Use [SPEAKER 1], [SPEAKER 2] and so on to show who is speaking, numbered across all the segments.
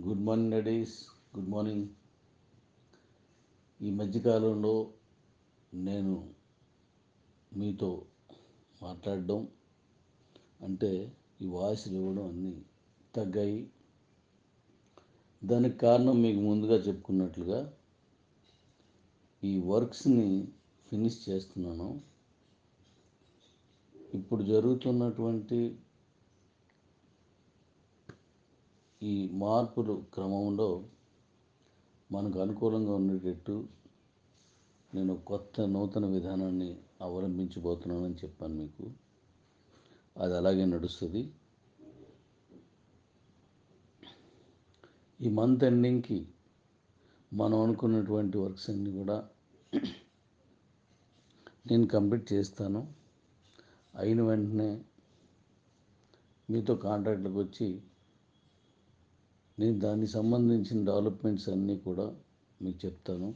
[SPEAKER 1] Good morning ladies good morning ఈ మధ్యకాలంలో నేను మీతో మాట్లాడడం అంటే ఈ వాయిస్లు ఇవ్వడం అన్నీ తగ్గాయి. దానికి కారణం మీకు ముందుగా చెప్పుకున్నట్లుగా ఈ వర్క్స్ని ఫినిష్ చేస్తున్నాను. ఇప్పుడు జరుగుతున్నటువంటి ఈ మార్పులు క్రమంలో మనకు అనుకూలంగా ఉండేటట్టు నేను కొత్త నూతన విధానాన్ని అవలంబించబోతున్నానని చెప్పాను మీకు. అది అలాగే నడుస్తుంది. ఈ మంత్ ఎండింగ్కి మనం అనుకున్నటువంటి వర్క్స్ అన్నీ కూడా నేను కంప్లీట్ చేస్తాను. అయిన వెంటనే మీతో కాంటాక్ట్లోకి వచ్చి నేను దానికి సంబంధించిన డెవలప్మెంట్స్ అన్నీ కూడా మీకు చెప్తాను.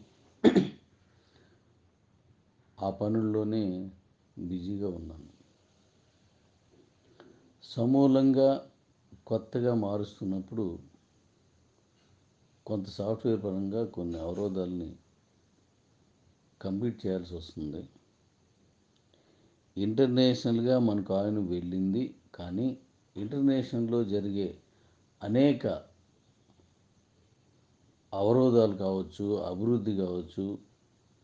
[SPEAKER 1] ఆ పనుల్లోనే బిజీగా ఉన్నాను. సమూలంగా కొత్తగా మారుస్తున్నప్పుడు కొంత సాఫ్ట్వేర్ పరంగా కొన్ని అవరోధాలని కంప్లీట్ చేయాల్సి వస్తుంది. ఇంటర్నేషనల్గా మన కాయిన్ వెళ్ళింది కానీ ఇంటర్నేషనల్లో జరిగే అనేక అవరోధాలు కావచ్చు అభివృద్ధి కావచ్చు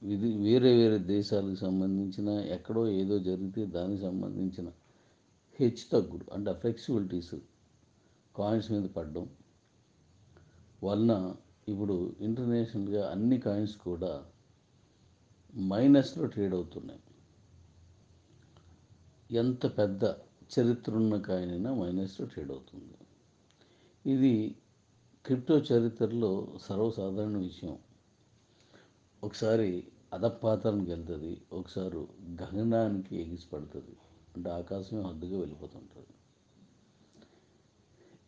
[SPEAKER 1] ఇది వేరే వేరే దేశాలకు సంబంధించిన ఎక్కడో ఏదో జరిగితే దానికి సంబంధించిన హెచ్చు తగ్గుడు అంటే ఫ్లెక్సిబిలిటీస్ కాయిన్స్ మీద పడడం వలన ఇప్పుడు ఇంటర్నేషనల్గా అన్ని కాయిన్స్ కూడా మైనస్లో ట్రేడ్ అవుతున్నాయి. ఎంత పెద్ద చరిత్ర ఉన్న కాయిన్ అయినా మైనస్లో ట్రేడ్ అవుతుంది. ఇది క్రిప్టో చరిత్రలో సర్వసాధారణ విషయం. ఒకసారి అధపాతానికి వెళ్తుంది ఒకసారి గగనానికి ఎగిసిపడుతుంది. అంటే ఆకాశం హద్దుగా వెళ్ళిపోతుంటుంది.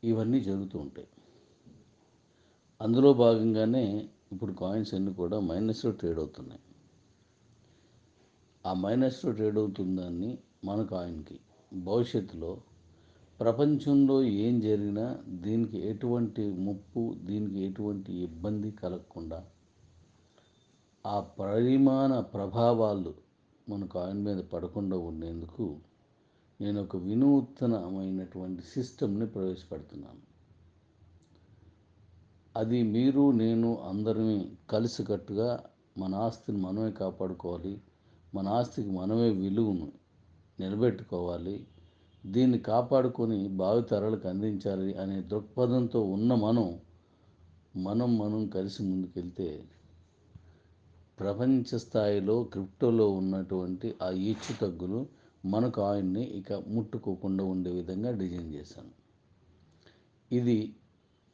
[SPEAKER 1] ఇవన్నీ జరుగుతూ ఉంటాయి. అందులో భాగంగానే ఇప్పుడు కాయిన్స్ అన్నీ కూడా మైనస్లో ట్రేడ్ అవుతున్నాయి. ఆ మైనస్లో ట్రేడ్ అవుతుందాన్ని మన కాయిన్కి భవిష్యత్తులో ప్రపంచంలో ఏం జరిగినా దీనికి ఎటువంటి ముప్పు దీనికి ఎటువంటి ఇబ్బంది కలగకుండా ఆ పరిమాణ ప్రభావాలు మన కాయిన్ మీద పడకుండా ఉండేందుకు నేను ఒక వినూత్నమైనటువంటి సిస్టమ్ని ప్రవేశపెడుతున్నాను. అది మీరు నేను అందరినీ కలిసికట్టుగా మన ఆస్తిని మనమే కాపాడుకోవాలి మన ఆస్తికి మనమే విలువను నిలబెట్టుకోవాలి దీన్ని కాపాడుకొని భావితరాలకు అందించాలి అనే దృక్పథంతో ఉన్న మనం మనం మనం కలిసి ముందుకెళ్తే ప్రపంచ స్థాయిలో క్రిప్టోలో ఉన్నటువంటి ఆ ఈచ్చు తగ్గులు మన కాయిన్ని ఇక ముట్టుకోకుండా ఉండే విధంగా డిజైన్ చేశాను. ఇది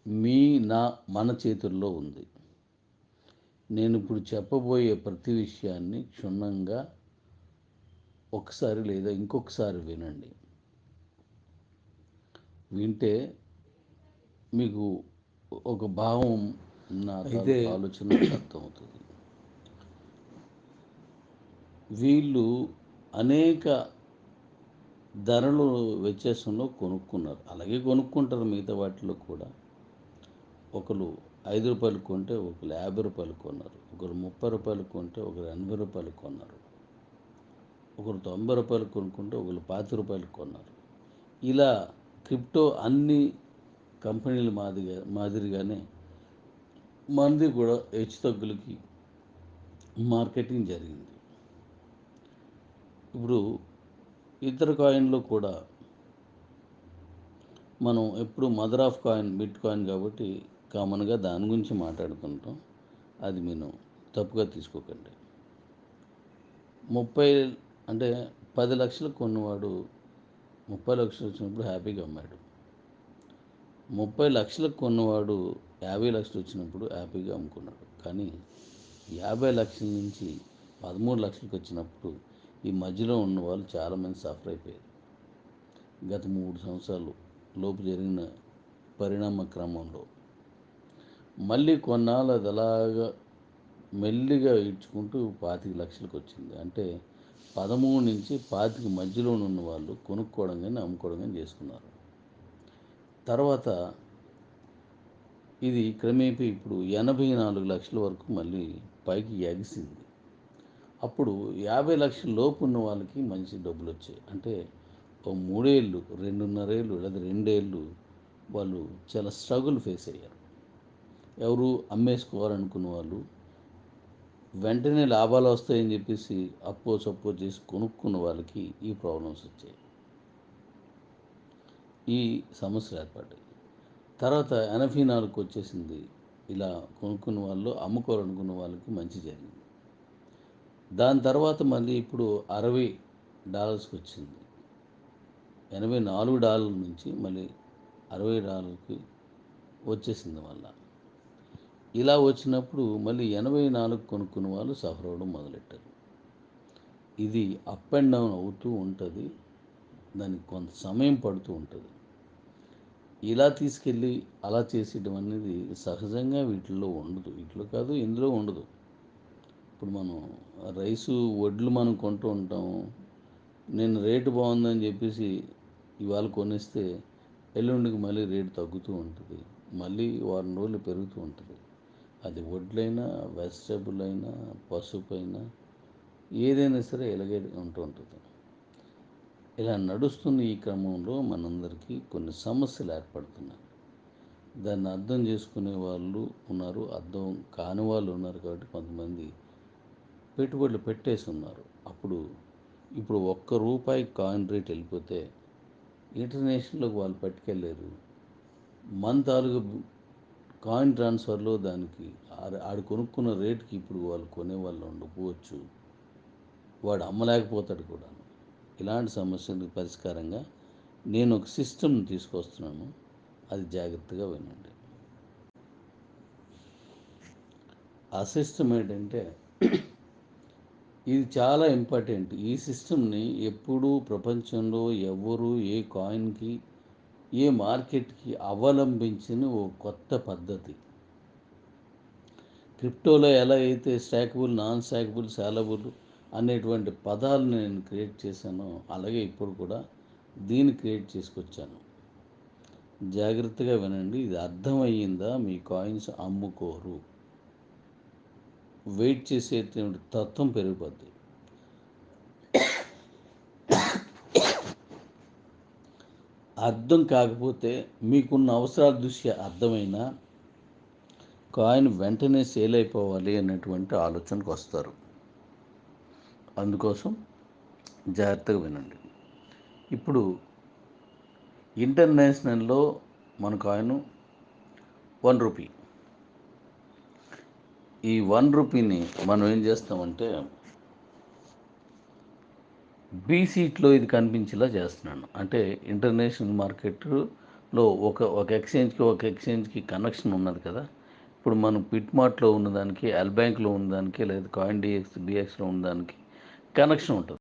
[SPEAKER 1] మీ నా మన చేతుల్లో ఉంది. నేను ఇప్పుడు చెప్పబోయే ప్రతి విషయాన్ని క్షుణ్ణంగా ఒకసారి లేదా ఇంకొకసారి వినండి. వింటే మీకు ఒక భావం నా
[SPEAKER 2] అయితే
[SPEAKER 1] ఆలోచన అర్థమవుతుంది. వీళ్ళు అనేక ధరలు వ్యత్యాసంలో కొనుక్కున్నారు. అలాగే కొనుక్కుంటారు మిగతా వాటిలో కూడా. ఒకరు ఐదు రూపాయలు కొంటే ఒకరు యాభై రూపాయలు కొన్నారు. ఒకరు ముప్పై రూపాయలు కొంటే ఒకరు ఎనభై రూపాయలు కొన్నారు. ఒకరు తొంభై రూపాయలు కొనుక్కుంటే ఒకరు పాతి రూపాయలు కొన్నారు. ఇలా క్రిప్టో అన్ని కంపెనీల మాదిరిగా మాదిరిగానే మనది కూడా హెచ్చు తగ్గులకి మార్కెటింగ్ జరిగింది. ఇప్పుడు ఇతర కాయిన్లో కూడా మనం ఎప్పుడు mother of coin bitcoin కాబట్టి కామన్గా దాని గురించి మాట్లాడుతుంటాం అది మీరు తప్పుగా తీసుకోకండి. ముప్పై అంటే పది లక్షలు కొన్నవాడు ముప్పై లక్షలు వచ్చినప్పుడు హ్యాపీగా అమ్మాడు. ముప్పై లక్షలకు కొన్నవాడు యాభై లక్షలు వచ్చినప్పుడు హ్యాపీగా అమ్ముకున్నాడు. కానీ యాభై లక్షల నుంచి పదమూడు లక్షలకు వచ్చినప్పుడు ఈ మధ్యలో ఉన్న వాళ్ళు చాలామంది సఫర్ అయిపోయారు. గత మూడు సంవత్సరాలు లోపు జరిగిన పరిణామ క్రమంలో. మళ్ళీ కొన్నాళ్ళు అది అలాగా మెల్లిగా ఇడ్చుకుంటూ పాతిక లక్షలకు వచ్చింది. అంటే పదమూడు నుంచి పాతిక మధ్యలో ఉన్న వాళ్ళు కొనుక్కోవడం కానీ అమ్ముకోవడం కానీ చేసుకున్నారు. తర్వాత ఇది క్రమేపీ ఇప్పుడు ఎనభై నాలుగు లక్షల వరకు మళ్ళీ పైకి ఎగిసింది. అప్పుడు యాభై లక్షల లోపు ఉన్న వాళ్ళకి మంచి డబ్బులు వచ్చాయి. అంటే ఓ మూడేళ్ళు రెండున్నరేళ్ళు లేదా రెండేళ్ళు వాళ్ళు చాలా స్ట్రగుల్ ఫేస్ అయ్యారు. ఎవరు అమ్మేసుకోవాలనుకున్న వాళ్ళు వెంటనే లాభాలు వస్తాయని చెప్పేసి అప్పో సప్పో చేసి కొనుక్కున్న వాళ్ళకి ఈ ప్రాబ్లమ్స్ వచ్చాయి. ఈ సమస్యలు ఏర్పడ్డాయి. తర్వాత ఎనఫీ నాలుగు వచ్చేసింది. ఇలా కొనుక్కున్న వాళ్ళు అమ్ముకోవాలనుకున్న వాళ్ళకి మంచి జరిగింది. దాని తర్వాత మళ్ళీ ఇప్పుడు అరవై డాలర్స్కి వచ్చింది. ఎనభై నాలుగు డాలర్ల నుంచి మళ్ళీ అరవై డాలర్కి వచ్చేసింది మళ్ళా. ఇలా వచ్చినప్పుడు మళ్ళీ ఎనభై నాలుగు కొనుక్కున్న వాళ్ళు సఫర్ అవ్వడం మొదలెట్టారు. ఇది అప్ అండ్ డౌన్ అవుతూ ఉంటుంది దానికి కొంత సమయం పడుతూ ఉంటుంది. ఇలా తీసుకెళ్ళి అలా చేసేయడం అనేది సహజంగా వీటిల్లో ఉండదు. వీటిలో కాదు ఇందులో ఉండదు. ఇప్పుడు మనం రైసు వడ్లు మనం కొంటూ ఉంటాము. నేను రేటు బాగుందని చెప్పేసి ఇవాళ కొనిస్తే ఎల్లుండికి మళ్ళీ రేటు తగ్గుతూ ఉంటుంది. మళ్ళీ వారం రోజులు పెరుగుతూ ఉంటుంది. అది వడ్లైనా వెజిటబుల్ అయినా పసుపు అయినా ఏదైనా సరే ఇలాగే ఉంటూ ఉంటుంది. ఇలా నడుస్తున్న ఈ క్రమంలో మనందరికీ కొన్ని సమస్యలు ఏర్పడుతున్నాయి. దాన్ని అర్థం చేసుకునే వాళ్ళు ఉన్నారు అర్థం కాని వాళ్ళు ఉన్నారు కాబట్టి కొంతమంది పెట్టుబడులు పెట్టేసి ఉన్నారు. అప్పుడు ఇప్పుడు ఒక్క రూపాయి కాయిన్ రేట్ వెళ్ళిపోతే ఇంటర్నేషనల్కి వాళ్ళు పట్టుకెళ్ళారు. మన తాలూకు కాయిన్ ట్రాన్స్ఫర్లో దానికి ఆడు కొనుక్కున్న రేటుకి ఇప్పుడు వాళ్ళు కొనే వాళ్ళు ఉండకపోవచ్చు. వాడు అమ్మలేకపోతాడు కూడా ఇలాంటి సమస్యలకు పరిష్కారంగా నేను ఒక సిస్టమ్ తీసుకొస్తున్నాను. అది జాగ్రత్తగా వినండి. ఆ సిస్టమ్ ఏంటంటే ఇది చాలా ఇంపార్టెంట్. ఈ సిస్టమ్ని ఎప్పుడూ ప్రపంచంలో ఎవరు ఏ కాయిన్కి ఏ మార్కెట్కి అవలంబించిన ఓ కొత్త పద్ధతి. క్రిప్టోలో ఎలా అయితే స్టాకబుల్ నాన్ స్టాకబుల్ సాలబుల్ అనేటువంటి పదాలను నేను క్రియేట్ చేశానో అలాగే ఇప్పుడు కూడా దీన్ని క్రియేట్ చేసుకొచ్చాను. జాగ్రత్తగా వినండి ఇది అర్థమయ్యిందా? మీ కాయిన్స్ అమ్ముకోరు. వెయిట్ చేసేటువంటి తత్వం పెరిగిపోద్ది. అర్థం కాకపోతే మీకున్న అవసరాల దృష్ట్యా అర్థమైనా కాయిన్ వెంటనే సేల్ అయిపోవాలి అనేటువంటి ఆలోచనకు వస్తారు. అందుకోసం జాగ్రత్తగా వినండి. ఇప్పుడు ఇంటర్నేషనల్లో మన కాయిన్ వన్ రూపీ. ఈ వన్ రూపీని మనం ఏం చేస్తామంటే బీ సీట్లో ఇది కనిపించేలా చేస్తున్నాను. అంటే ఇంటర్నేషనల్ మార్కెట్లో ఒక ఒక ఎక్స్చేంజ్కి ఒక ఎక్స్చేంజ్కి కనెక్షన్ ఉన్నది కదా. ఇప్పుడు మనం పిట్ మార్ట్లో ఉన్నదానికి ఎల్ బ్యాంక్లో ఉన్నదానికి లేదా కాయిన్ డిఎక్స్ డిఎక్స్లో ఉన్నదానికి కనెక్షన్ ఉంటుంది.